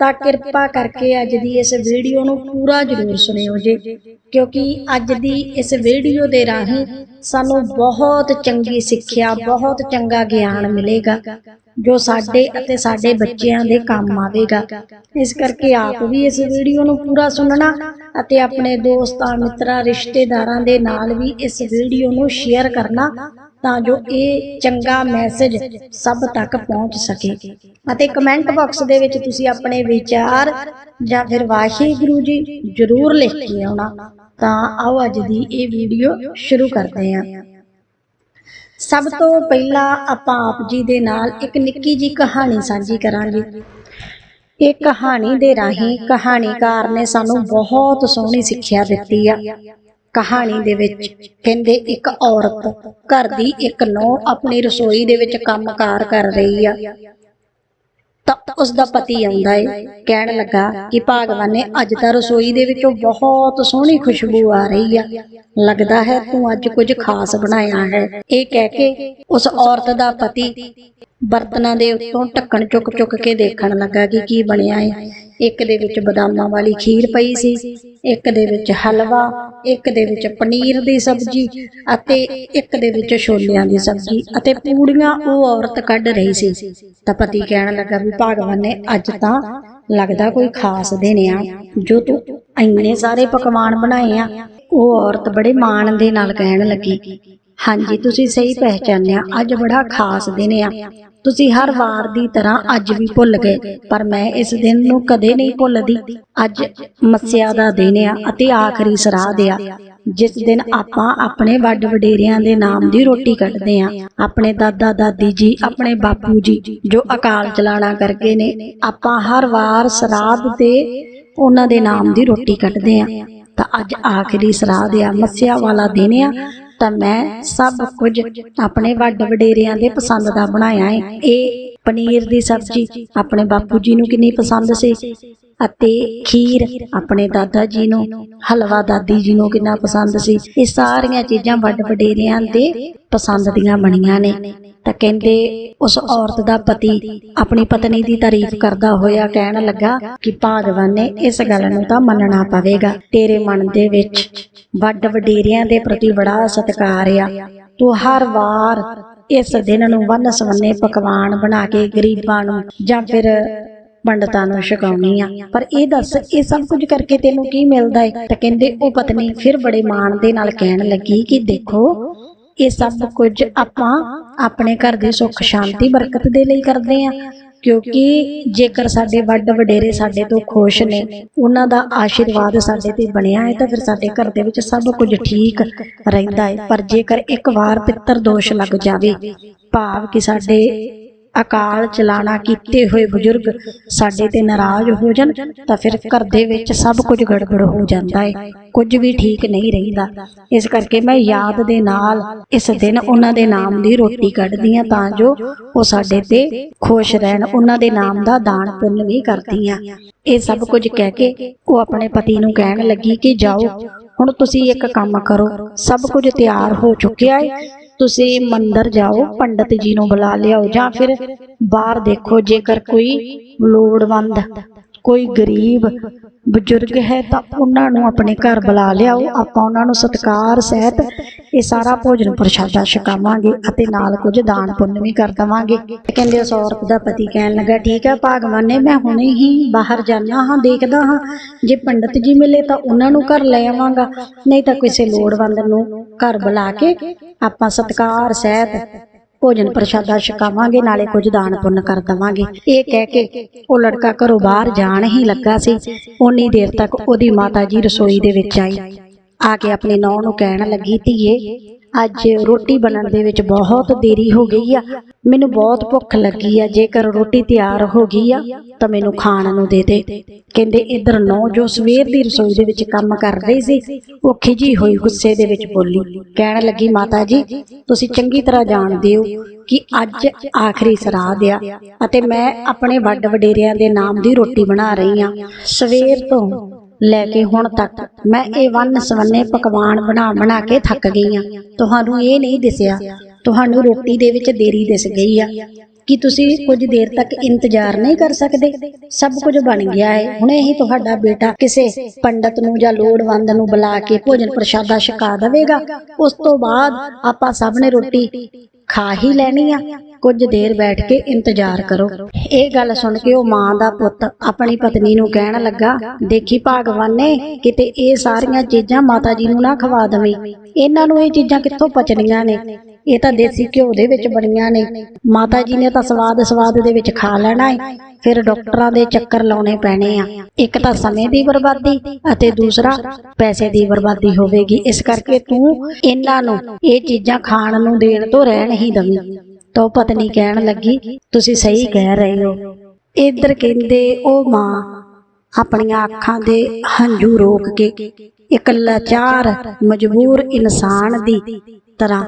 ਤਾਂ ਕਿਰਪਾ ਕਰਕੇ ਅੱਜ ਦੀ ਇਸ ਵੀਡੀਓ ਨੂੰ ਪੂਰਾ ਜ਼ਰੂਰ ਸੁਣਿਓ ਜੀ, ਕਿਉਂਕਿ ਅੱਜ ਦੀ ਇਸ ਵੀਡੀਓ ਦੇ ਰਾਹੀਂ ਸਾਨੂੰ ਬਹੁਤ ਚੰਗੀ ਸਿੱਖਿਆ, ਬਹੁਤ ਚੰਗਾ ਗਿਆਨ ਮਿਲੇਗਾ, ਜੋ ਸਾਡੇ ਅਤੇ ਸਾਡੇ ਬੱਚਿਆਂ ਦੇ ਕੰਮ ਆਵੇਗਾ। ਇਸ ਕਰਕੇ ਆਪ ਵੀ ਇਸ ਵੀਡੀਓ ਨੂੰ ਪੂਰਾ ਸੁਣਨਾ ਅਤੇ ਆਪਣੇ ਦੋਸਤਾਂ, ਮਿੱਤਰਾਂ, ਰਿਸ਼ਤੇਦਾਰਾਂ ਦੇ ਨਾਲ ਵੀ ਇਸ ਵੀਡੀਓ ਨੂੰ ਸ਼ੇਅਰ ਕਰਨਾ ਤਾਂ ਜੋ ਇਹ ਚੰਗਾ ਮੈਸੇਜ ਸਭ ਤੱਕ ਪਹੁੰਚ ਸਕੇ। ਅਤੇ ਕਮੈਂਟ ਬਾਕਸ ਦੇ ਵਿੱਚ ਤੁਸੀਂ ਆਪਣੇ ਵਿਚਾਰ ਜਾਂ ਫਿਰ ਵਾਹਿਗੁਰੂ ਜੀ ਜ਼ਰੂਰ ਲਿਖ ਕੇ ਆਉਣਾ। ਤਾਂ ਆਓ ਅੱਜ ਦੀ ਇਹ ਵੀਡੀਓ ਸ਼ੁਰੂ ਕਰਦੇ ਹਾਂ। ਸਭ ਤੋਂ ਪਹਿਲਾਂ ਆਪਾਂ ਆਪ ਜੀ ਦੇ ਨਾਲ ਇੱਕ ਨਿੱਕੀ ਜੀ ਕਹਾਣੀ ਸਾਂਝੀ ਕਰਾਂਗੇ। ਇਹ ਕਹਾਣੀ ਦੇ ਰਾਹੀਂ ਕਹਾਣੀਕਾਰ ਨੇ ਸਾਨੂੰ ਬਹੁਤ ਸੋਹਣੀ ਸਿੱਖਿਆ ਦਿੱਤੀ ਆ। ਕਹਾਣੀ ਦੇ ਵਿੱਚ ਕਹਿੰਦੇ ਇੱਕ ਔਰਤ ਘਰ ਦੀ ਇੱਕ ਨੌ ਆਪਣੀ ਰਸੋਈ ਦੇ ਵਿੱਚ ਕੰਮਕਾਰ ਕਰ ਰਹੀ ਆ। ਤਾਂ ਉਸ ਦਾ ਪਤੀ ਆਉਂਦਾ ਏ, ਕਹਿਣ ਲੱਗਾ ਕਿ ਭਾਗਵਾਨ ਨੇ ਅੱਜ ਤਾਂ ਰਸੋਈ ਦੇ ਵਿੱਚੋਂ ਬਹੁਤ ਸੋਹਣੀ ਖੁਸ਼ਬੂ ਆ ਰਹੀ ਆ। ਲੱਗਦਾ ਹੈ ਤੂੰ ਅੱਜ ਕੁਝ ਖਾਸ ਬਣਾਇਆ ਹੈ। ਇਹ ਕਹਿ ਕੇ ਉਸ ਔਰਤ ਦਾ ਪਤੀ ਬਰਤਨਾਂ ਦੇ ਉੱਤੋਂ ਢੱਕਣ ਚੁੱਕ ਚੁੱਕ ਕੇ ਦੇਖਣ ਲੱਗਾ ਕਿ ਕੀ ਬਣਿਆ ਹੈ ਇੱਕ ਦੇ ਵਿੱਚ ਬਦਾਮਾਂ ਵਾਲੀ ਖੀਰ ਪਈ ਸੀ, ਇੱਕ ਦੇ ਵਿੱਚ ਹਲਵਾ, ਇੱਕ ਦੇ ਵਿੱਚ ਪਨੀਰ ਦੀ ਸਬਜ਼ੀ ਅਤੇ ਇੱਕ ਦੇ ਵਿੱਚ ਛੋਲਿਆਂ ਦੀ ਸਬਜ਼ੀ ਅਤੇ ਪੂੜੀਆਂ, ਉਹ ਔਰਤ ਕੱਢ ਰਹੀ ਸੀ। ਤਾਂ ਪਤੀ ਕਹਿਣ ਲੱਗਾ ਵੀ ਭਗਵਾਨ ਨੇ ਅੱਜ ਤਾਂ ਲੱਗਦਾ ਕੋਈ ਖਾਸ ਦਿਨ ਆ, ਜੋ ਤੂੰ ਇੰਨੇ ਸਾਰੇ ਪਕਵਾਨ ਬਣਾਏ ਆ। ਉਹ ਔਰਤ ਬੜੇ ਮਾਣ ਦੇ ਨਾਲ ਕਹਿਣ ਲੱਗੀ ਹਾਂਜੀ ਤੁਸੀਂ ਸਹੀ ਪਹਿਚਾਨਿਆ। ਅੱਜ ਬੜਾ ਖਾਸ ਦਿਨ ਆ। ਤੁਸੀਂ ਹਰ ਵਾਰ ਦੀ ਤਰ੍ਹਾਂ ਅੱਜ ਵੀ ਭੁੱਲ ਗਏ। ਪਰ ਮੈਂ ਇਸ ਦਿਨ ਨੂੰ ਕਦੇ ਨਹੀਂ ਭੁੱਲਦੀ। ਅੱਜ ਮੱਸਿਆ ਦਾ ਦਿਨ ਆ ਅਤੇ ਆਖਰੀ ਸਰਾਧ ਆ। ਜਿਸ ਦਿਨ ਆਪਾਂ ਆਪਣੇ ਵੱਡ ਵਡੇਰਿਆਂ ਦੇ ਨਾਮ ਦੀ ਰੋਟੀ ਕੱਢਦੇ ਆ। ਆਪਣੇ ਦਾਦਾ ਦਾਦੀ ਜੀ ਆਪਣੇ ਬਾਪੂ ਜੀ ਜੋ ਅਕਾਲ ਚਲਾਣਾ ਕਰਕੇ ਨੇ ਆਪਾਂ ਹਰ ਵਾਰ ਸਰਾਧ ਤੇ ਉਹਨਾਂ ਦੇ ਨਾਮ ਦੀ ਰੋਟੀ ਕੱਢਦੇ ਆ। ਤਾਂ ਅੱਜ ਆਖਰੀ ਸਰਾਧ ਆ। ਮੱਸਿਆ ਵਾਲਾ ਦਿਨ ਆ। ਤਾਂ ਮੈਂ ਸਭ ਕੁਝ ਆਪਣੇ ਵੱਡ ਵਡੇਰਿਆਂ ਦੇ ਪਸੰਦ ਦਾ ਬਣਾਇਆ ਹੈ ਇਹ ਪਨੀਰ ਦੀ ਸਬਜ਼ੀ ਆਪਣੇ ਬਾਪੂ ਜੀ ਨੂੰ ਕਿੰਨੀ ਪਸੰਦ ਸੀ। ਅਤੇ ਖੀਰ ਆਪਣੇ ਦਾਦਾ ਜੀ ਨੂੰ, ਹਲਵਾ ਦਾਦੀ ਜੀ ਨੂੰ ਕਿੰਨਾ ਪਸੰਦ ਸੀ। ਇਹ ਸਾਰੀਆਂ ਚੀਜ਼ਾਂ ਵੱਡ ਵਡੇਰਿਆਂ ਦੇ ਪਸੰਦ ਦੀਆਂ ਬਣੀਆਂ ਨੇ। ਤਾਂ ਕਹਿੰਦੇ ਉਸ ਔਰਤ ਦਾ ਪਤੀ ਆਪਣੀ ਪਤਨੀ ਦੀ ਤਾਰੀਫ ਕਰਦਾ ਹੋਇਆ ਕਹਿਣ ਲੱਗਾ ਕਿ ਭਾਗਵਾਨ ਨੇ ਇਸ ਗੱਲ ਨੂੰ ਤਾਂ ਮੰਨਣਾ ਪਵੇਗਾ। ਤੇਰੇ ਮਨ ਦੇ ਵਿੱਚ ਵੱਡ ਵਡੇਰਿਆਂ ਦੇ ਪ੍ਰਤੀ ਬੜਾ ਸਤਿਕਾਰ ਆ। ਤੂੰ ਹਰ ਵਾਰ ਇਸ ਦਿਨ ਨੂੰ ਵੰਨ ਸਵੰਨੇ ਪਕਵਾਨ ਬਣਾ ਕੇ ਗਰੀਬਾਂ ਨੂੰ ਜਾਂ ਫਿਰ ਪੰਡਤਾਂ ਨੂੰ ਛਕਾਉਣੀ ਆ। ਪਰ ਇਹ ਦੱਸ ਇਹ ਸਭ ਕੁਝ ਕਰਕੇ ਤੈਨੂੰ ਕੀ ਮਿਲਦਾ ਹੈ ਤਾਂ ਕਹਿੰਦੇ ਉਹ ਪਤਨੀ ਫਿਰ ਬੜੇ ਮਾਣ ਦੇ ਨਾਲ ਕਹਿਣ ਲੱਗੀ ਕਿ ਦੇਖੋ ਇਹ ਸਭ ਕੁਝ ਆਪਾਂ ਆਪਣੇ ਘਰ ਦੀ ਸੁੱਖ ਸ਼ਾਂਤੀ ਬਰਕਤ ਦੇ ਲਈ ਕਰਦੇ ਆ। ਕਿਉਂਕਿ ਜੇਕਰ ਸਾਡੇ ਵੱਡ ਵਡੇਰੇ ਸਾਡੇ ਤੋਂ ਖੁਸ਼ ਨੇ ਉਹਨਾਂ ਦਾ ਆਸ਼ੀਰਵਾਦ ਸਾਡੇ ਤੇ ਬਣਿਆ ਹੈ ਤਾਂ ਫਿਰ ਸਾਡੇ ਘਰ ਦੇ ਵਿੱਚ ਸਭ ਕੁਝ ਠੀਕ ਰਹਿੰਦਾ ਹੈ ਪਰ ਜੇਕਰ ਇੱਕ ਵਾਰ ਪਿੱਤਰ ਦੋਸ਼ ਲੱਗ ਜਾਵੇ ਭਾਵ ਕਿ ਸਾਡੇ ਅਕਾਲ ਚਲਾਣਾ ਕੀਤੇ ਹੋਏ ਬਜ਼ੁਰਗ ਸਾਡੇ ਤੇ ਨਾਰਾਜ਼ ਹੋ ਜਾਣ, ਤਾਂ ਫਿਰ ਘਰ ਦੇ ਵਿੱਚ ਸਭ ਕੁਝ ਗੜਬੜ ਹੋ ਜਾਂਦਾ ਹੈ ਕੁਝ ਵੀ ਠੀਕ ਨਹੀਂ ਰਹਿੰਦਾ। ਇਸ ਕਰਕੇ ਮੈਂ ਯਾਦ ਦੇ ਨਾਲ ਇਸ ਦਿਨ ਉਹਨਾਂ ਦੇ ਨਾਮ ਦੀ ਰੋਟੀ ਕੱਢਦੀ ਆ ਤਾਂ ਜੋ ਉਹ ਸਾਡੇ ਤੇ ਖੁਸ਼ ਰਹਿਣ। ਉਹਨਾਂ ਦੇ ਨਾਮ ਦਾ ਦਾਨ ਪੁੰਨ ਵੀ ਕਰਦੀ ਆ ਇਹ ਸਭ ਕੁਝ ਕਹਿ ਕੇ ਉਹ ਆਪਣੇ ਪਤੀ ਨੂੰ ਕਹਿਣ ਲੱਗੀ ਕਿ ਜਾਓ, ਹੁਣ ਤੁਸੀਂ ਇੱਕ ਕੰਮ ਕਰੋ। ਸਭ ਕੁਝ ਤਿਆਰ ਹੋ ਚੁੱਕਿਆ ਹੈ ਤੁਸੀਂ ਮੰਦਰ ਜਾਓ, ਪੰਡਤ ਜੀ ਨੂੰ ਬੁਲਾ ਲਿਆਓ, ਜਾਂ ਫਿਰ ਬਾਹਰ ਦੇਖੋ, ਜੇਕਰ ਕੋਈ ਲੋੜਵੰਦ ਕੋਈ ਗਰੀਬ ਬਜ਼ੁਰਗ ਹੈ ਤਾਂ ਉਹਨਾਂ ਨੂੰ ਆਪਣੇ ਘਰ ਬੁਲਾ ਲਿਆਓ, ਆਪਾਂ ਉਹਨਾਂ ਨੂੰ ਸਤਿਕਾਰ, ਸਹਿਤ ਇਹ ਸਾਰਾ ਭੋਜਨ ਪ੍ਰਸ਼ਾਦਾ ਛਕਾਵਾਂਗੇ ਅਤੇ ਨਾਲ ਕੁਝ ਦਾਨ ਪੁੰਨ ਵੀ ਕਰ ਦਵਾਂਗੇ। ਕਹਿੰਦੇ ਉਸ ਔਰਤ ਦਾ ਪਤੀ ਕਹਿਣ ਲੱਗਾ, ਠੀਕ ਹੈ ਭਾਗਵਾਨ ਨੇ, ਮੈਂ ਹੁਣੇ ਹੀ ਬਾਹਰ ਜਾਣਾ ਹਾਂ, ਦੇਖਦਾ ਹਾਂ, ਜੇ ਪੰਡਤ ਜੀ ਮਿਲੇ ਤਾਂ ਉਹਨਾਂ ਨੂੰ ਘਰ ਲੈ ਆਵਾਂਗਾ। ਨਹੀਂ ਤਾਂ ਕਿਸੇ ਲੋੜਵੰਦ ਨੂੰ ਘਰ ਬੁਲਾ ਕੇ ਆਪਾਂ ਸਤਿਕਾਰ, ਸਹਿਤ ਭੋਜਨ ਪ੍ਰਸ਼ਾਦਾ ਛਕਾਵਾਂਗੇ, ਨਾਲੇ ਕੁਝ ਦਾਨ ਪੁੰਨ ਕਰ ਦਵਾਂਗੇ। ਇਹ ਕਹਿ ਕੇ ਉਹ ਲੜਕਾ ਘਰੋਂ ਬਾਹਰ ਜਾਣ ਹੀ ਲੱਗਾ ਸੀ। ਉਨੀ ਦੇਰ ਤੱਕ ਉਹਦੀ ਮਾਤਾ ਜੀ ਰਸੋਈ ਦੇ ਵਿੱਚ ਆਈ। ਆ ਕੇ ਆਪਣੀ ਨੌਂ ਨੂੰ ਕਹਿਣ ਲੱਗੀ, ਧੀਏ ਅੱਜ ਰੋਟੀ ਬਣਨ ਦੇ ਵਿੱਚ ਬਹੁਤ ਦੇਰੀ ਹੋ ਗਈ ਆ। ਮੈਨੂੰ ਬਹੁਤ ਭੁੱਖ ਲੱਗੀ ਆ। ਜੇਕਰ ਰੋਟੀ ਤਿਆਰ ਹੋ ਗਈ ਆ, ਤਾਂ ਮੈਨੂੰ ਖਾਣ ਨੂੰ ਦੇ ਦੇ। ਕਹਿੰਦੇ ਇਧਰ ਨੌ ਜੋ ਸਵੇਰ ਦੀ ਰਸੋਈ ਦੇ ਵਿੱਚ ਕੰਮ ਕਰ ਰਹੀ ਸੀ ਉਹ ਖਿਜੀ ਹੋਈ ਗੁੱਸੇ ਦੇ ਵਿੱਚ ਬੋਲੀ, ਕਹਿਣ ਲੱਗੀ, ਮਾਤਾ ਜੀ, ਤੁਸੀਂ ਚੰਗੀ ਤਰ੍ਹਾਂ ਜਾਣਦੇ ਹੋ ਕਿ ਅੱਜ ਆਖਰੀ ਸਰਾਧ ਆ ਅਤੇ ਮੈਂ ਆਪਣੇ ਵੱਡ ਵਡੇਰਿਆਂ ਦੇ ਨਾਮ ਦੀ ਰੋਟੀ ਬਣਾ ਰਹੀ ਆ। ਸਵੇਰ ਤੋਂ ਲੈ ਕੇ ਹੁਣ ਤੱਕ ਮੈਂ ਇਹ ਵੰਨ ਸਵੰਨੇ ਪਕਵਾਨ ਬਣਾ ਬਣਾ ਕੇ ਥੱਕ ਗਈ ਆ। ਤੁਹਾਨੂੰ ਇਹ ਨਹੀਂ ਦਿਸਿਆ। ਤੁਹਾਨੂੰ ਰੋਟੀ ਦੇ ਵਿੱਚ ਦੇਰੀ ਦਿਸ ਗਈ ਆ। ਕਿ ਤੁਸੀਂ ਕੁਝ ਦੇਰ ਤੱਕ ਇੰਤਜ਼ਾਰ ਨਹੀਂ ਕਰ ਸਕਦੇ? ਸਭ ਕੁਝ ਬਣ ਗਿਆ ਹੈ ਹੁਣੇ ਹੀ ਤੁਹਾਡਾ ਬੇਟਾ ਕਿਸੇ ਪੰਡਤ ਨੂੰ ਜਾਂ ਲੋੜਵੰਦ ਨੂੰ ਬੁਲਾ ਕੇ ਭੋਜਨ ਪ੍ਰਸ਼ਾਦਾ ਛਕਾ ਦੇਵੇਗਾ। ਉਸ ਤੋਂ ਬਾਅਦ ਆਪਾਂ ਸਭ ਨੇ ਰੋਟੀ ਖਾ ਹੀ ਲੈਣੀ ਆ। ਕੁਝ ਦੇਰ ਬੈਠ ਕੇ ਇੰਤਜ਼ਾਰ ਕਰੋ। ਇਹ ਗੱਲ ਸੁਣ ਕੇ ਉਹ ਮਾਂ ਦਾ ਪੁੱਤ ਆਪਣੀ ਪਤਨੀ ਨੂੰ ਕਹਿਣ ਲੱਗਾ, ਦੇਖੀ ਭਗਵਾਨ ਨੇ ਕਿਤੇ ਇਹ ਸਾਰੀਆਂ ਚੀਜ਼ਾਂ ਮਾਤਾ ਜੀ ਨੂੰ ਨਾ ਖਵਾ ਦਵੇਂ। ਇਹਨਾਂ ਨੂੰ ਇਹ ਚੀਜ਼ਾਂ ਕਿੱਥੋਂ ਪਚਣੀਆਂ ਨੇ? ਇਹ ਤਾਂ ਦੇਸੀ ਘਿਓ ਦੇ ਵਿੱਚ ਬਣੀਆਂ ਨੇ। ਮਾਤਾ ਜੀ ਨੇ ਤਾਂ ਸਵਾਦ ਸਵਾਦ ਦੇ ਵਿੱਚ ਖਾ ਲੈਣਾ ਹੈ ਫਿਰ ਡਾਕਟਰਾਂ ਦੇ ਚੱਕਰ ਲਾਉਣੇ ਪੈਣੇ ਆ। ਇੱਕ ਤਾਂ ਸਮੇਂ ਦੀ ਬਰਬਾਦੀ ਅਤੇ ਦੂਸਰਾ ਪੈਸੇ ਦੀ ਬਰਬਾਦੀ ਹੋਵੇਗੀ। ਇਸ ਕਰਕੇ ਤੂੰ ਇਹਨਾਂ ਨੂੰ ਇਹ ਚੀਜ਼ਾਂ ਖਾਣ ਨੂੰ ਦੇਣ ਤੋਂ ਰਹਿਣ ਹੀ ਦਵੀਂ। ਤਾਂ ਪਤਨੀ ਕਹਿਣ ਲੱਗੀ, ਤੁਸੀਂ ਸਹੀ ਕਹਿ ਰਹੇ ਹੋ। ਇਧਰ ਕਹਿੰਦੇ, ਉਹ ਮਾਂ ਆਪਣੀਆਂ ਅੱਖਾਂ ਦੇ ਹੰਝੂ ਰੋਕ ਕੇ ਇੱਕ ਲਾਚਾਰ ਮਜਬੂਰ ਇਨਸਾਨ ਦੀ ਤਰ੍ਹਾਂ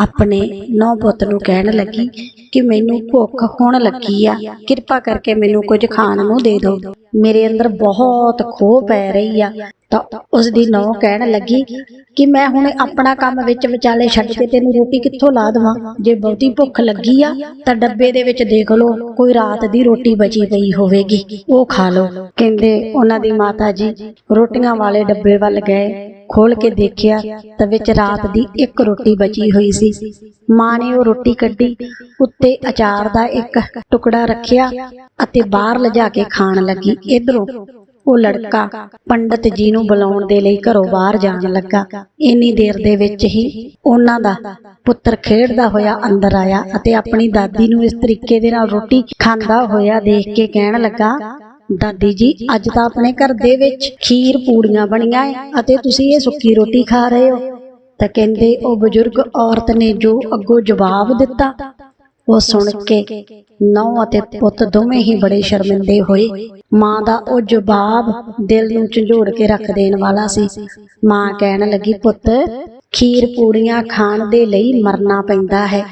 ਆਪਣੇ ਨੌ ਪੁੱਤ ਨੂੰ ਕਹਿਣ ਲੱਗੀ ਕਿ ਮੈਨੂੰ ਭੁੱਖ ਹੋਣ ਲੱਗੀ ਆ। ਕਿਰਪਾ ਕਰਕੇ ਮੈਨੂੰ ਕੁਝ ਖਾਣ ਨੂੰ ਦੇ ਦਿਓ। ਮੇਰੇ ਅੰਦਰ ਬਹੁਤ ਖੋਹ ਪੈ ਰਹੀ ਆ। ਤਾਂ ਉਸ ਦੀ ਨੌ ਕਹਿਣ ਲੱਗੀ ਕਿ ਮੈਂ ਹੁਣ ਆਪਣਾ ਕੰਮ ਵਿੱਚ ਵਿਚਾਲੇ ਛੱਡ ਕੇ ਤੈਨੂੰ ਰੋਟੀ ਕਿੱਥੋਂ ਲਾ ਦੇਵਾਂ? ਜੇ ਬਹੁਤੀ ਭੁੱਖ ਲੱਗੀ ਆ, ਤਾਂ ਡੱਬੇ ਦੇ ਵਿੱਚ ਦੇਖ ਲਓ, ਕੋਈ ਰਾਤ ਦੀ ਰੋਟੀ ਬਚੀ ਪਈ ਹੋਵੇਗੀ। ਉਹ ਖਾ ਲਓ। ਕਹਿੰਦੇ ਉਹਨਾਂ ਦੀ ਮਾਤਾ ਜੀ ਰੋਟੀਆਂ ਵਾਲੇ ਡੱਬੇ ਵੱਲ ਗਏ। ਖੋਲ ਕੇ ਦੇਖਿਆ ਤਾਂ ਵਿੱਚ ਰਾਤ ਦੀ ਇੱਕ ਰੋਟੀ ਬਚੀ ਹੋਈ ਸੀ। ਮਾਂ ਨੇ ਉਹ ਰੋਟੀ ਕੱਢੀ, ਉੱਤੇ ਅਚਾਰ ਦਾ ਇੱਕ ਟੁਕੜਾ ਰੱਖਿਆ ਅਤੇ ਬਾਹਰ ਲਿਜਾ ਕੇ ਖਾਣ ਲੱਗੀ। ਇਧਰੋਂ ਉਹ ਲੜਕਾ ਪੰਡਤ ਜੀ ਨੂੰ ਬੁਲਾਉਣ ਦੇ ਲਈ ਘਰੋਂ ਬਾਹਰ ਜਾਣ ਲੱਗਾ। ਇੰਨੀ ਦੇਰ ਦੇ ਵਿੱਚ ਹੀ ਉਹਨਾਂ ਦਾ ਪੁੱਤਰ ਖੇਡਦਾ ਹੋਇਆ ਅੰਦਰ ਆਇਆ ਅਤੇ ਆਪਣੀ ਦਾਦੀ ਨੂੰ ਇਸ ਤਰੀਕੇ ਦੇ ਨਾਲ ਰੋਟੀ ਖਾਂਦਾ ਹੋਇਆ ਦੇਖ ਕੇ ਕਹਿਣ ਲੱਗਾ ਦਾਦੀ ਜੀ, ਅੱਜ ਤਾਂ ਆਪਣੇ ਘਰ ਦੇ ਵਿੱਚ ਖੀਰ ਪੂੜੀਆਂ ਬਣੀਆਂ ਏ ਅਤੇ ਤੁਸੀਂ ਇਹ ਸੁੱਕੀ ਰੋਟੀ ਖਾ ਰਹੇ ਹੋ। ਤਾਂ ਕਹਿੰਦੇ ਉਹ ਬਜ਼ੁਰਗ ਔਰਤ ਨੇ ਜੋ ਅੱਗੋਂ ਜਵਾਬ ਦਿੱਤਾ, ਉਹ ਸੁਣ ਕੇ ਨੌ ਅਤੇ ਪੁੱਤ ਦੋਵੇਂ ਹੀ ਬੜੇ ਸ਼ਰਮਿੰਦੇ ਹੋਏ। ਮਾਂ ਦਾ ਉਹ ਜਵਾਬ ਦਿਲ ਨੂੰ ਝੰਜੋੜ ਕੇ ਰੱਖ ਦੇਣ ਵਾਲਾ ਸੀ। ਮਾਂ ਕਹਿਣ ਲੱਗੀ, ਪੁੱਤ, ਖੀਰ ਪੂੜੀਆਂ ਖਾਣ ਦੇ ਲਈ ਮਰਨਾ ਪੈਂਦਾ ਹੈ।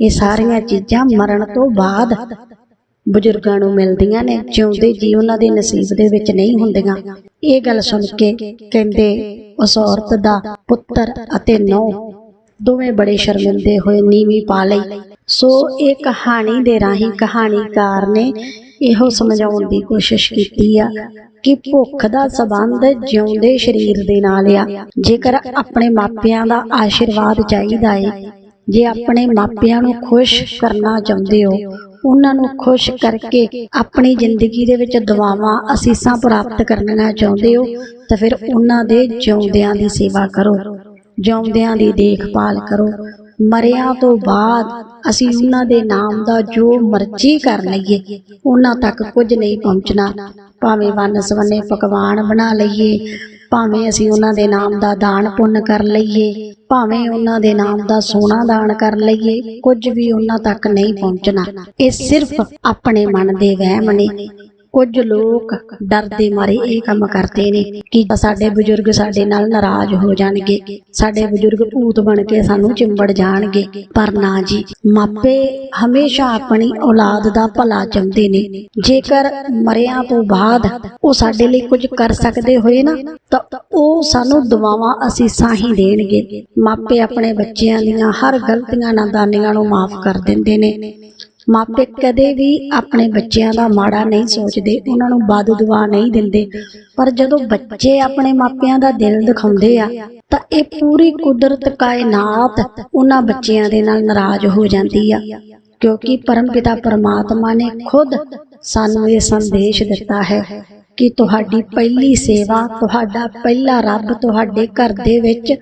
ਇਹ ਸਾਰੀਆਂ ਚੀਜ਼ਾਂ ਮਰਨ ਤੋਂ ਬਾਅਦ ਬਜ਼ੁਰਗਾਂ ਨੂੰ ਮਿਲਦੀਆਂ ਨੇ, ਜਿਉਂਦੇ ਜੀ ਉਹਨਾਂ ਦੇ ਨਸੀਬ ਦੇ ਵਿੱਚ ਨਹੀਂ ਹੁੰਦੀਆਂ। ਇਹ ਗੱਲ ਸੁਣ ਕੇ ਕਹਿੰਦੇ, ਉਸ ਔਰਤ ਦਾ ਪੁੱਤਰ ਅਤੇ ਨੌ ਦੋਵੇਂ ਬੜੇ ਸ਼ਰਮਿੰਦੇ ਹੋਏ ਨੀਵੀਂ ਪਾ ਲਈ। ਸੋ ਇਹ ਕਹਾਣੀ ਦੇ ਰਾਹੀਂ ਕਹਾਣੀਕਾਰ ਨੇ ਇਹੋ ਸਮਝਾਉਣ ਦੀ ਕੋਸ਼ਿਸ਼ ਕੀਤੀ ਆ ਕਿ ਭੁੱਖ ਦਾ ਸਬੰਧ ਜਿਉਂਦੇ ਸਰੀਰ ਦੇ ਨਾਲ ਆ। ਜੇਕਰ ਆਪਣੇ ਮਾਪਿਆਂ ਦਾ ਆਸ਼ੀਰਵਾਦ ਚਾਹੀਦਾ ਏ, ਜੇ ਆਪਣੇ ਮਾਪਿਆਂ ਨੂੰ ਖੁਸ਼ ਕਰਨਾ ਚਾਹੁੰਦੇ ਹੋ ਉਹਨਾਂ ਨੂੰ ਖੁਸ਼ ਕਰਕੇ ਆਪਣੀ ਜ਼ਿੰਦਗੀ ਦੇ ਵਿੱਚ ਦੁਆਵਾਂ ਅਸੀਸਾਂ ਪ੍ਰਾਪਤ ਕਰਨੀਆਂ ਚਾਹੁੰਦੇ ਹੋ, ਤਾਂ ਫਿਰ ਉਹਨਾਂ ਦੇ ਜਿਉਂਦਿਆਂ ਦੀ ਸੇਵਾ ਕਰੋ, ਜਿਉਂਦਿਆਂ ਦੀ ਦੇਖਭਾਲ ਕਰੋ। ਮਰਿਆਂ ਤੋਂ ਬਾਅਦ ਅਸੀਂ ਉਹਨਾਂ ਦੇ ਨਾਮ ਦਾ ਜੋ ਮਰਜ਼ੀ ਕਰ ਲਈਏ, ਉਹਨਾਂ ਤੱਕ ਕੁਝ ਨਹੀਂ ਪਹੁੰਚਣਾ। ਭਾਵੇਂ ਵੰਨ ਸਵੰਨੇ ਪਕਵਾਨ ਬਣਾ ਲਈਏ ਭਾਵੇਂ ਅਸੀਂ ਉਹਨਾਂ ਦੇ ਨਾਮ ਦਾ ਦਾਨ ਪੁੰਨ ਕਰ ਲਈਏ, ਭਾਵੇਂ ਉਹਨਾਂ ਦੇ ਨਾਮ ਦਾ ਸੋਨਾ ਦਾਨ ਕਰ ਲਈਏ, ਕੁਝ ਵੀ ਉਹਨਾਂ ਤੱਕ ਨਹੀਂ ਪਹੁੰਚਣਾ। ਇਹ ਸਿਰਫ ਆਪਣੇ ਮਨ ਦੇ ਵਹਿਮ ਨੇ। ਕੁਝ ਲੋਕ ਡਰਦੇ ਮਾਰੇ ਇਹ ਕੰਮ ਕਰਦੇ ਨੇ ਕਿ ਸਾਡੇ ਬਜ਼ੁਰਗ ਸਾਡੇ ਨਾਲ ਨਾਰਾਜ਼ ਹੋ ਜਾਣਗੇ। ਸਾਡੇ ਬਜ਼ੁਰਗ ਭੂਤ ਬਣ ਕੇ ਸਾਨੂੰ ਚਿੰਬੜ ਜਾਣਗੇ। ਪਰ ਨਾ ਜੀ, ਮਾਪੇ ਹਮੇਸ਼ਾ ਆਪਣੀ ਔਲਾਦ ਦਾ ਭਲਾ ਚਾਹੁੰਦੇ ਨੇ। ਜੇਕਰ ਮਰਿਆਂ ਤੋਂ ਬਾਅਦ ਉਹ ਸਾਡੇ ਲਈ ਕੁਝ ਕਰ ਸਕਦੇ ਹੋਏ ਨਾ, ਤਾਂ ਉਹ ਸਾਨੂੰ ਦੁਆਵਾਂ ਅਸੀਸਾਂ ਹੀ ਦੇਣਗੇ। ਮਾਪੇ ਆਪਣੇ ਬੱਚਿਆਂ ਦੀਆਂ ਹਰ ਗਲਤੀਆਂ ਨਾਦਾਨੀਆਂ ਨੂੰ ਮਾਫ ਕਰ ਦਿੰਦੇ ਨੇ। ਮਾਪੇ ਕਦੇ ਵੀ ਆਪਣੇ ਬੱਚਿਆਂ ਦਾ ਮਾੜਾ ਨਹੀਂ ਸੋਚਦੇ, ਉਹਨਾਂ ਨੂੰ ਬਦ ਦੁਆ ਨਹੀਂ ਦਿੰਦੇ। ਪਰ ਜਦੋਂ ਬੱਚੇ ਆਪਣੇ ਮਾਪਿਆਂ ਦਾ ਦਿਲ ਦਿਖਾਉਂਦੇ ਆ, ਤਾਂ ਇਹ ਪੂਰੀ ਕੁਦਰਤ ਕਾਇਨਾਤ ਉਹਨਾਂ ਬੱਚਿਆਂ ਦੇ ਨਾਲ ਨਾਰਾਜ਼ ਹੋ ਜਾਂਦੀ ਆ। ਕਿਉਂਕਿ ਪਰਮ ਪਿਤਾ ਪਰਮਾਤਮਾ ਨੇ ਖੁਦ ਸਾਨੂੰ ਇਹ ਸੰਦੇਸ਼ ਦਿੱਤਾ ਹੈ ਕਿ ਤੁਹਾਡੀ ਪਹਿਲੀ ਸੇਵਾ, ਤੁਹਾਡਾ ਪਹਿਲਾ ਰੱਬ ਤੁਹਾਡੇ ਘਰ ਦੇ ਵਿੱਚ,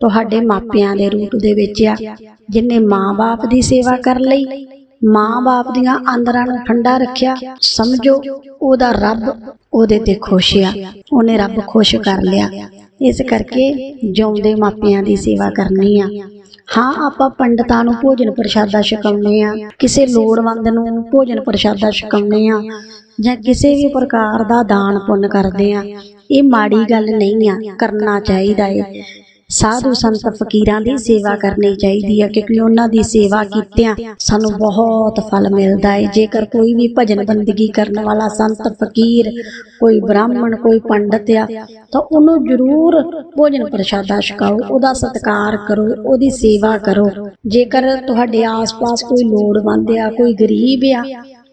ਤੁਹਾਡੇ ਮਾਪਿਆਂ ਦੇ ਰੂਪ ਦੇ ਵਿੱਚ ਆ, ਜਿਨੇ ਮਾਂ-ਬਾਪ ਦੀ ਸੇਵਾ ਕਰ ਲਈ। ਮਾਂ-ਬਾਪ ਦੀਆਂ ਅੰਦਰਾਂ ਨੂੰ ਠੰਡਾ ਰੱਖਿਆ, ਸਮਝੋ, ਉਹਦਾ ਰੱਬ ਉਹਦੇ ਤੇ ਖੁਸ਼ ਆ। ਉਹਨੇ ਰੱਬ ਖੁਸ਼ ਕਰ ਲਿਆ। ਇਸ ਕਰਕੇ ਜਿਉਂਦੇ ਮਾਪਿਆਂ ਦੀ ਸੇਵਾ ਕਰਨੀ ਆ। ਹਾਂ, ਆਪਾਂ ਪੰਡਤਾਂ ਨੂੰ ਭੋਜਨ ਪ੍ਰਸ਼ਾਦਾ ਛਕਾਉਂਦੇ ਆ। ਕਿਸੇ ਲੋੜਵੰਦ ਨੂੰ ਭੋਜਨ ਪ੍ਰਸ਼ਾਦਾ ਛਕਾਉਂਦੇ ਆ। ਜਾਂ ਕਿਸੇ ਵੀ ਪ੍ਰਕਾਰ ਦਾ ਦਾਨ ਪੁੰਨ ਕਰਦੇ ਆ। ਇਹ ਮਾੜੀ ਗੱਲ ਨਹੀਂ ਆ। ਕਰਨਾ ਚਾਹੀਦਾ ਏ। ਸਾਧੂ ਸੰਤ ਫਕੀਰਾਂ ਦੀ ਸੇਵਾ ਕਰਨੀ ਚਾਹੀਦੀ ਹੈ ਕਿਉਂਕਿ ਉਹਨਾਂ ਦੀ ਸੇਵਾ ਕੀਤਿਆਂ ਸਾਨੂੰ ਬਹੁਤ ਫਲ ਮਿਲਦਾ ਹੈ ਜੇਕਰ ਕੋਈ ਵੀ ਭਜਨ ਬੰਦਗੀ ਕਰਨ ਵਾਲਾ ਸੰਤ ਫਕੀਰ, ਕੋਈ ਬ੍ਰਾਹਮਣ, ਕੋਈ ਪੰਡਤ ਆ, ਤਾਂ ਉਹਨੂੰ ਜ਼ਰੂਰ ਭੋਜਨ ਪ੍ਰਸ਼ਾਦਾ ਛਕਾਓ, ਉਹਦਾ ਸਤਿਕਾਰ ਕਰੋ, ਉਹਦੀ ਸੇਵਾ ਕਰੋ। ਜੇਕਰ ਤੁਹਾਡੇ ਆਸ-ਪਾਸ ਕੋਈ ਲੋੜਵੰਦ ਆ, ਕੋਈ ਗਰੀਬ ਆ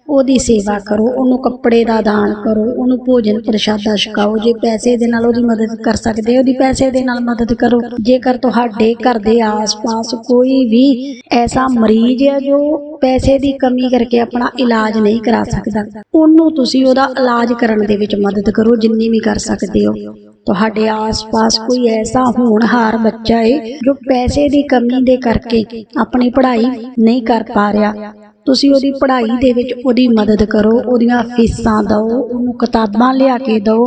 ਉਹਦੀ ਸੇਵਾ ਕਰੋ, ਉਹਨੂੰ ਕੱਪੜੇ ਦਾ ਦਾਨ ਕਰੋ, ਉਹਨੂੰ ਭੋਜਨ ਪ੍ਰਸ਼ਾਦਾ ਛਕਾਓ, ਜੇ ਪੈਸੇ ਦੇ ਨਾਲ ਉਹਦੀ ਮਦਦ ਕਰ ਸਕਦੇ, ਉਹਦੀ ਪੈਸੇ ਦੇ ਨਾਲ ਮਦਦ ਕਰੋ। ਜੇਕਰ ਤੁਹਾਡੇ ਘਰ ਦੇ ਆਸ-ਪਾਸ ਕੋਈ ਵੀ ਐਸਾ ਮਰੀਜ਼ ਹੈ ਜੋ ਪੈਸੇ ਦੀ ਕਮੀ ਕਰਕੇ ਆਪਣਾ ਇਲਾਜ ਨਹੀਂ ਕਰਾ ਸਕਦਾ, ਉਹਨੂੰ ਤੁਸੀਂ ਉਹਦਾ ਇਲਾਜ ਕਰਨ ਦੇ ਵਿੱਚ ਮਦਦ ਕਰੋ, ਜਿੰਨੀ ਵੀ ਕਰ ਸਕਦੇ ਹੋ। ਤੁਹਾਡੇ ਆਸ-ਪਾਸ ਕੋਈ ਐਸਾ ਹੋਣਹਾਰ ਬੱਚਾ ਹੈ ਜੋ ਪੈਸੇ ਦੀ ਕਮੀ ਦੇ ਕਰਕੇ ਆਪਣੀ ਪੜ੍ਹਾਈ ਨਹੀਂ ਕਰ ਪਾ ਰਿਹਾ। ਤੁਸੀਂ ਉਹਦੀ ਪੜ੍ਹਾਈ ਦੇ ਵਿੱਚ ਉਹਦੀ ਮਦਦ ਕਰੋ, ਉਹਦੀਆਂ ਫੀਸਾਂ ਦਿਓ, ਉਹਨੂੰ ਕਿਤਾਬਾਂ ਲਿਆ ਕੇ ਦਿਓ,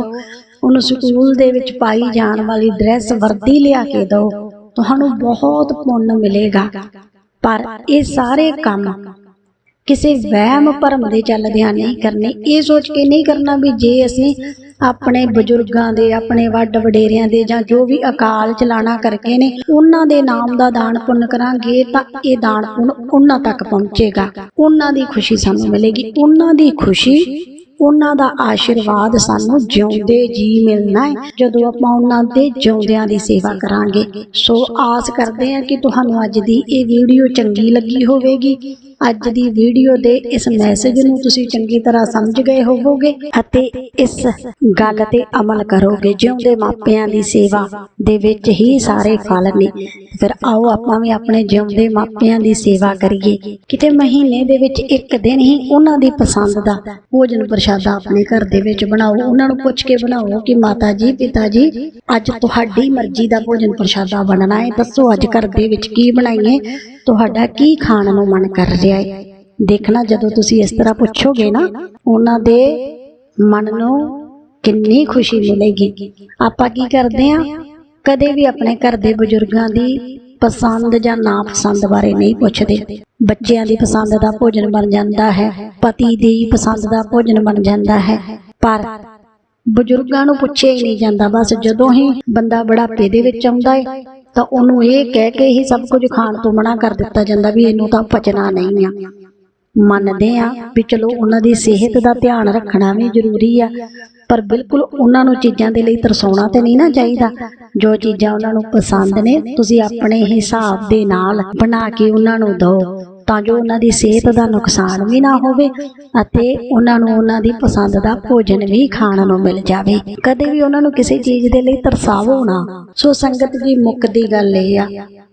ਉਹਨੂੰ ਸਕੂਲ ਦੇ ਵਿੱਚ ਪਾਈ ਜਾਣ ਵਾਲੀ ਡਰੈਸ ਵਰਦੀ ਲਿਆ ਕੇ ਦਿਓ, ਤੁਹਾਨੂੰ ਬਹੁਤ ਪੁੰਨ ਮਿਲੇਗਾ। ਪਰ ਇਹ ਸਾਰੇ ਕੰਮ ਕਿਸੇ ਵਹਿਮ ਭਰਮ ਦੇ ਚੱਲਦਿਆਂ ਨਹੀਂ ਕਰਨੇ। ਇਹ ਸੋਚ ਕੇ ਨਹੀਂ ਕਰਨਾ ਵੀ ਜੇ ਅਸੀਂ ਆਪਣੇ ਬਜ਼ੁਰਗਾਂ ਦੇ ਆਪਣੇ ਵੱਡ ਵਡੇਰਿਆਂ ਦੇ ਜਾਂ ਜੋ ਵੀ ਅਕਾਲ ਚਲਾਣਾ ਕਰਕੇ ਨੇ ਉਹਨਾਂ ਦੇ ਨਾਮ ਦਾ ਦਾਨ ਪੁੰਨ ਕਰਾਂਗੇ ਤਾਂ ਇਹ ਦਾਨ ਪੁੰਨ ਉਹਨਾਂ ਤੱਕ ਪਹੁੰਚੇਗਾ। ਉਹਨਾਂ ਦੀ ਖੁਸ਼ੀ ਸਾਨੂੰ ਮਿਲੇਗੀ। ਉਹਨਾਂ ਦੀ ਖੁਸ਼ੀ ਉਹਨਾਂ ਦਾ ਆਸ਼ੀਰਵਾਦ ਸਾਨੂੰ ਜਿਉਂਦੇ ਜੀ ਮਿਲਣਾ ਹੈ। ਜਦੋਂ ਆਪਾਂ ਉਹਨਾਂ ਦੇ ਜਿਉਂਦਿਆਂ ਦੀ ਸੇਵਾ ਕਰਾਂਗੇ। ਸੋ ਆਸ ਕਰਦੇ ਹਾਂ ਕਿ ਤੁਹਾਨੂੰ ਅੱਜ ਦੀ ਇਹ ਵੀਡੀਓ ਚੰਗੀ ਲੱਗੀ ਹੋਵੇਗੀ ਅੱਜ ਦੀ ਵੀਡੀਓ ਦੇ ਇਸ ਮੈਸੇਜ ਨੂੰ ਤੁਸੀਂ ਚੰਗੀ ਤਰ੍ਹਾਂ ਸਮਝ ਗਏ ਹੋਵੋਗੇ ਅਤੇ ਇਸ ਗੱਲ ਤੇ ਅਮਲ ਕਰੋਗੇ, ਜਿਉਂਦੇ ਮਾਪਿਆਂ ਦੀ ਸੇਵਾ ਦੇ ਵਿੱਚ ਹੀ ਸਾਰੇ ਫਲ ਨੇ। ਫਿਰ ਆਓ ਆਪਾਂ ਵੀ ਆਪਣੇ ਜਿਉਂਦੇ ਮਾਪਿਆਂ ਦੀ ਸੇਵਾ ਕਰੀਏ। ਕਿਤੇ ਮਹੀਨੇ ਦੇ ਵਿੱਚ ਇੱਕ ਦਿਨ ਹੀ ਉਹਨਾਂ ਦੀ ਪਸੰਦ ਦਾ ਭੋਜਨ ਪ੍ਰਸ਼ਾਦਾ ਆਪਣੇ ਘਰ ਦੇ ਵਿੱਚ ਬਣਾਓ। ਉਹਨਾਂ ਨੂੰ ਪੁੱਛ ਕੇ ਬਣਾਓ ਕਿ ਮਾਤਾ ਜੀ, ਪਿਤਾ ਜੀ, ਅੱਜ ਤੁਹਾਡੀ ਮਰਜ਼ੀ ਦਾ ਭੋਜਨ ਪ੍ਰਸ਼ਾਦਾ ਬਣਨਾ ਹੈ। ਦੱਸੋ ਅੱਜ ਘਰ ਦੇ ਵਿੱਚ ਕੀ ਬਣਾਈਏ? ਤੁਹਾਡਾ ਕੀ ਖਾਣ ਨੂੰ ਮਨ ਕਰ ਰਿਹਾ ਹੈ ਦੇਖਣਾ ਜਦੋਂ ਤੁਸੀਂ ਇਸ ਤਰ੍ਹਾਂ ਪੁੱਛੋਗੇ ਨਾ, ਉਹਨਾਂ ਦੇ ਮਨ ਨੂੰ ਕਿੰਨੀ ਖੁਸ਼ੀ ਮਿਲੇਗੀ। ਆਪਾਂ ਕੀ ਕਰਦੇ ਆ? ਕਦੇ ਵੀ ਆਪਣੇ ਘਰ ਦੇ ਬਜ਼ੁਰਗਾਂ ਦੀ ਪਸੰਦ ਜਾਂ ਨਾ ਪਸੰਦ ਬਾਰੇ ਨਹੀਂ ਪੁੱਛਦੇ। ਬੱਚਿਆਂ ਦੀ ਪਸੰਦ ਦਾ ਭੋਜਨ ਬਣ ਜਾਂਦਾ ਹੈ, ਪਤੀ ਦੀ ਪਸੰਦ ਦਾ ਭੋਜਨ ਬਣ ਜਾਂਦਾ ਹੈ। ਪਰ ਬਜ਼ੁਰਗਾਂ ਨੂੰ ਪੁੱਛਿਆ ਹੀ ਨਹੀਂ ਜਾਂਦਾ। ਬਸ ਜਦੋਂ ਹੀ ਬੰਦਾ ਬੁਢਾਪੇ ਦੇ ਵਿੱਚ ਆਉਂਦਾ ਹੈ ਤਾਂ ਉਹਨੂੰ ਇਹ ਕਹਿ ਕੇ ਹੀ ਸਭ ਕੁਝ ਖਾਣ ਤੋਂ ਮਨਾ ਕਰ ਦਿੱਤਾ ਜਾਂਦਾ ਵੀ ਇਹਨੂੰ ਤਾਂ ਪਚਣਾ ਨਹੀਂ ਆ। ਮੰਨਦੇ ਆ ਵੀ ਚਲੋ ਉਹਨਾਂ ਦੀ ਸਿਹਤ ਦਾ ਧਿਆਨ ਰੱਖਣਾ ਵੀ ਜ਼ਰੂਰੀ ਆ, ਪਰ ਬਿਲਕੁਲ ਉਹਨਾਂ ਨੂੰ ਚੀਜ਼ਾਂ ਦੇ ਲਈ ਤਰਸਾਉਣਾ ਤੇ ਨਹੀਂ ਨਾ ਚਾਹੀਦਾ। ਜੋ ਚੀਜ਼ਾਂ ਉਹਨਾਂ ਨੂੰ ਪਸੰਦ ਨੇ, ਤੁਸੀਂ ਆਪਣੇ ਹਿਸਾਬ ਦੇ ਨਾਲ ਬਣਾ ਕੇ ਉਹਨਾਂ ਨੂੰ ਦਿਓ। ਤਾਂ ਜੋ ਉਹਨਾਂ ਦੀ ਸਿਹਤ ਦਾ ਨੁਕਸਾਨ ਵੀ ਨਾ ਹੋਵੇ ਅਤੇ ਉਹਨਾਂ ਨੂੰ ਉਹਨਾਂ ਦੀ ਪਸੰਦ ਦਾ ਭੋਜਨ ਵੀ ਖਾਣ ਨੂੰ ਮਿਲ ਜਾਵੇ। ਕਦੇ ਵੀ ਉਹਨਾਂ ਨੂੰ ਕਿਸੇ ਚੀਜ਼ ਦੇ ਲਈ ਤਰਸਾਵੋ ਨਾ। ਸੋ ਸੰਗਤ ਦੀ ਮੁੱਖ ਦੀ ਗੱਲ ਇਹ ਆ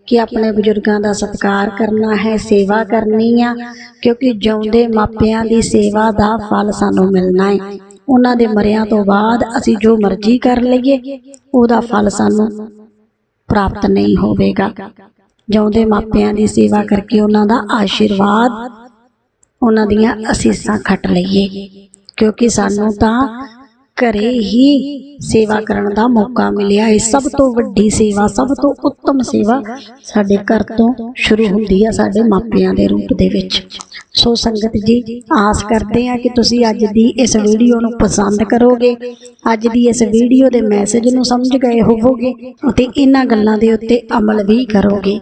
ਕਿ ਆਪਣੇ ਬਜ਼ੁਰਗਾਂ ਦਾ ਸਤਿਕਾਰ ਕਰਨਾ ਹੈ, ਸੇਵਾ ਕਰਨੀ ਆ, ਕਿਉਂਕਿ ਜਿਉਂਦੇ ਮਾਪਿਆਂ ਦੀ ਸੇਵਾ ਦਾ ਫਲ ਸਾਨੂੰ ਮਿਲਣਾ ਹੈ। ਉਹਨਾਂ ਦੇ ਮਰਿਆਂ ਤੋਂ ਬਾਅਦ ਅਸੀਂ ਜੋ ਮਰਜ਼ੀ ਕਰ ਲਈਏ, ਉਹਦਾ ਫਲ ਸਾਨੂੰ ਪ੍ਰਾਪਤ ਨਹੀਂ ਹੋਵੇਗਾ। ਜਿਉਂਦੇ ਮਾਪਿਆਂ ਦੀ ਸੇਵਾ ਕਰਕੇ ਉਹਨਾਂ ਦਾ ਆਸ਼ੀਰਵਾਦ, ਉਹਨਾਂ ਦੀਆਂ ਅਸੀਸਾਂ ਖੱਟ ਲਈਏ। ਕਿਉਂਕਿ ਸਾਨੂੰ ਤਾਂ ਘਰੇ ਹੀ ਸੇਵਾ ਕਰਨ ਦਾ ਮੌਕਾ ਮਿਲਿਆ ਹੈ ਸਭ ਤੋਂ ਵੱਡੀ ਸੇਵਾ, ਸਭ ਤੋਂ ਉੱਤਮ ਸੇਵਾ ਸਾਡੇ ਘਰ ਤੋਂ ਸ਼ੁਰੂ ਹੁੰਦੀ ਹੈ ਸਾਡੇ ਮਾਪਿਆਂ ਦੇ ਰੂਪ ਦੇ ਵਿੱਚ। ਸੋ ਸੰਗਤ ਜੀ, ਆਸ ਕਰਦੇ ਹਾਂ ਕਿ ਤੁਸੀਂ ਅੱਜ ਦੀ ਇਸ ਵੀਡੀਓ ਨੂੰ ਪਸੰਦ ਕਰੋਗੇ। ਅੱਜ ਦੀ ਇਸ ਵੀਡੀਓ ਦੇ ਮੈਸੇਜ ਨੂੰ ਸਮਝ ਗਏ ਹੋਵੋਗੇ ਅਤੇ ਇਹਨਾਂ ਗੱਲਾਂ ਦੇ ਉੱਤੇ ਅਮਲ ਵੀ ਕਰੋਗੇ।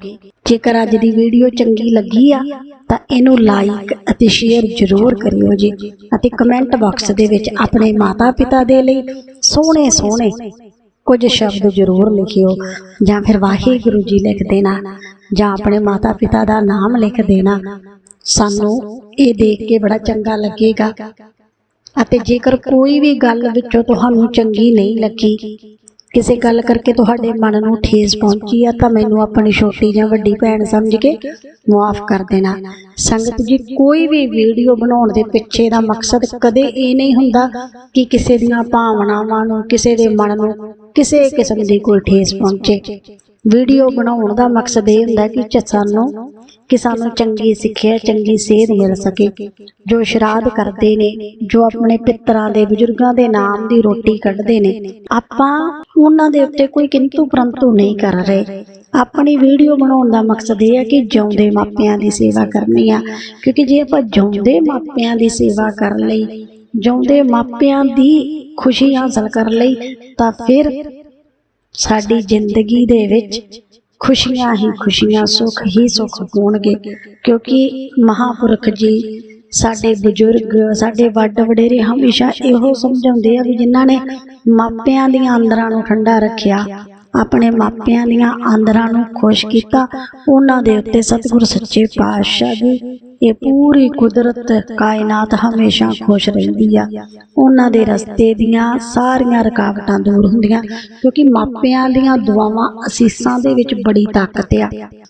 ਜੇਕਰ ਅੱਜ ਦੀ ਵੀਡੀਓ ਚੰਗੀ ਲੱਗੀ ਆ, ਤਾਂ ਇਹਨੂੰ ਲਾਈਕ ਅਤੇ ਸ਼ੇਅਰ ਜ਼ਰੂਰ ਕਰਿਓ ਜੀ ਅਤੇ ਕਮੈਂਟ ਬਾਕਸ ਦੇ ਵਿੱਚ ਆਪਣੇ ਮਾਤਾ-ਪਿਤਾ ਦੇ ਲਈ ਸੋਹਣੇ ਸੋਹਣੇ ਕੁਝ ਸ਼ਬਦ ਜ਼ਰੂਰ ਲਿਖਿਓ ਜਾਂ ਫਿਰ ਵਾਹਿਗੁਰੂ ਜੀ ਲਿਖ ਦੇਣਾ ਜਾਂ ਆਪਣੇ ਮਾਤਾ-ਪਿਤਾ ਦਾ ਨਾਮ ਲਿਖ ਦੇਣਾ। ਸਾਨੂੰ ਇਹ ਦੇਖ ਕੇ ਬੜਾ ਚੰਗਾ ਲੱਗੇਗਾ। ਅਤੇ ਜੇਕਰ ਕੋਈ ਵੀ ਗੱਲ ਵਿੱਚੋਂ ਤੁਹਾਨੂੰ ਚੰਗੀ ਨਹੀਂ ਲੱਗੀ, ਕਿਸੇ ਗੱਲ ਕਰਕੇ ਤੁਹਾਡੇ ਮਨ ਨੂੰ ਠੇਸ ਪਹੁੰਚੀ ਆ, ਤਾਂ ਮੈਨੂੰ ਆਪਣੀ ਛੋਟੀ ਜਾਂ ਵੱਡੀ ਭੈਣ ਸਮਝ ਕੇ ਮਾਫ ਕਰ ਦੇਣਾ। ਸੰਗਤ ਜੀ, ਕੋਈ ਵੀ ਵੀਡੀਓ ਬਣਾਉਣ ਦੇ ਪਿੱਛੇ ਦਾ ਮਕਸਦ ਕਦੇ ਇਹ ਨਹੀਂ ਹੁੰਦਾ ਕਿ ਕਿਸੇ ਦੀਆਂ ਭਾਵਨਾਵਾਂ ਨੂੰ, ਕਿਸੇ ਦੇ ਮਨ ਨੂੰ ਕਿਸੇ ਕਿਸਮ ਦੀ ਕੋਈ ਠੇਸ ਪਹੁੰਚੇ। ਵੀਡੀਓ ਬਣਾਉਣ ਦਾ ਮਕਸਦ ਇਹ ਹੁੰਦਾ ਕਿ ਸਾਨੂੰ ਕਿ ਸਾਨੂੰ ਚੰਗੀ ਸਿੱਖਿਆ, ਚੰਗੀ ਸੇਧ ਮਿਲ ਸਕੇ, ਜੋ ਸ਼ਰਾਧ ਕਰਦੇ ਨੇ, ਜੋ ਆਪਣੇ ਪਿੱਤਰਾਂ ਦੇ, ਬਜ਼ੁਰਗਾਂ ਦੇ ਨਾਮ ਦੀ ਰੋਟੀ ਕੱਢਦੇ ਨੇ। ਆਪਾਂ ਉਹਨਾਂ ਦੇ ਉੱਤੇ ਕੋਈ ਕਿੰਤੂ ਪਰੰਤੂ ਨਹੀਂ ਕਰ ਰਹੇ। ਆਪਣੀ ਵੀਡੀਓ ਬਣਾਉਣ ਦਾ ਮਕਸਦ ਇਹ ਹੈ ਕਿ ਜਿਉਂਦੇ ਮਾਪਿਆਂ ਦੀ ਸੇਵਾ ਕਰਨੀ ਆ। ਕਿਉਂਕਿ ਜੇ ਆਪਾਂ ਜਿਉਂਦੇ ਮਾਪਿਆਂ ਦੀ ਸੇਵਾ ਕਰ ਲਈ, ਜਿਉਂਦੇ ਮਾਪਿਆਂ ਦੀ ਖੁਸ਼ੀ ਹਾਸਲ ਕਰ ਲਈ, ਤਾਂ ਫਿਰ ਸਾਡੀ ਜ਼ਿੰਦਗੀ ਦੇ ਵਿੱਚ ਖੁਸ਼ੀਆਂ ਹੀ ਖੁਸ਼ੀਆਂ, ਸੁੱਖ ਹੀ ਸੁੱਖ ਹੋਣਗੇ। ਕਿਉਂਕਿ ਮਹਾਪੁਰਖ ਜੀ, ਸਾਡੇ ਬਜ਼ੁਰਗ, ਸਾਡੇ ਵੱਡ ਵਡੇਰੇ ਹਮੇਸ਼ਾ ਇਹੋ ਸਮਝਾਉਂਦੇ ਆ ਵੀ ਜਿਨ੍ਹਾਂ ਨੇ ਮਾਪਿਆਂ ਦੀਆਂ ਅੰਦਰਾਂ ਨੂੰ ਠੰਡਾ ਰੱਖਿਆ ਆਪਣੇ ਮਾਪਿਆਂ ਦੀਆਂ ਅੰਦਰਾਂ ਨੂੰ ਖੁਸ਼ ਕੀਤਾ। ਉਹਨਾਂ ਦੇ ਉੱਤੇ ਸਤਿਗੁਰ ਸੱਚੇ ਪਾਤਸ਼ਾਹ ਜੀ, ਇਹ ਪੂਰੀ ਕੁਦਰਤ ਕਾਇਨਾਤ ਹਮੇਸ਼ਾ ਖੁਸ਼ ਰਹਿੰਦੀ ਆ। ਉਹਨਾਂ ਦੇ ਰਸਤੇ ਦੀਆਂ ਸਾਰੀਆਂ ਰੁਕਾਵਟਾਂ ਦੂਰ ਹੁੰਦੀਆਂ, ਕਿਉਂਕਿ ਮਾਪਿਆਂ ਦੀਆਂ ਦੁਆਵਾਂ ਅਸੀਸਾਂ ਦੇ ਵਿੱਚ ਬੜੀ ਤਾਕਤ ਆ।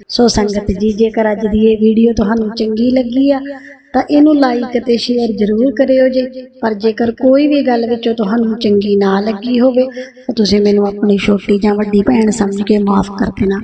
ਸੋ ਸੰਗਤ ਜੀ, ਜੇਕਰ ਅੱਜ ਦੀ ਇਹ ਵੀਡੀਓ ਤੁਹਾਨੂੰ ਚੰਗੀ ਲੱਗੀ ਆ ਤਾਂ ਇਹਨੂੰ ਲਾਈਕ ਅਤੇ ਸ਼ੇਅਰ ਜ਼ਰੂਰ ਕਰਿਓ ਜੀ। ਪਰ ਜੇਕਰ ਕੋਈ ਵੀ ਗੱਲ ਵਿੱਚੋਂ ਤੁਹਾਨੂੰ ਚੰਗੀ ਨਾ ਲੱਗੀ ਹੋਵੇ, ਤਾਂ ਤੁਸੀਂ ਮੈਨੂੰ ਆਪਣੀ ਛੋਟੀ ਜਾਂ ਵੱਡੀ ਭੈਣ ਸਮਝ ਕੇ ਮਾਫ ਕਰ ਦੇਣਾ।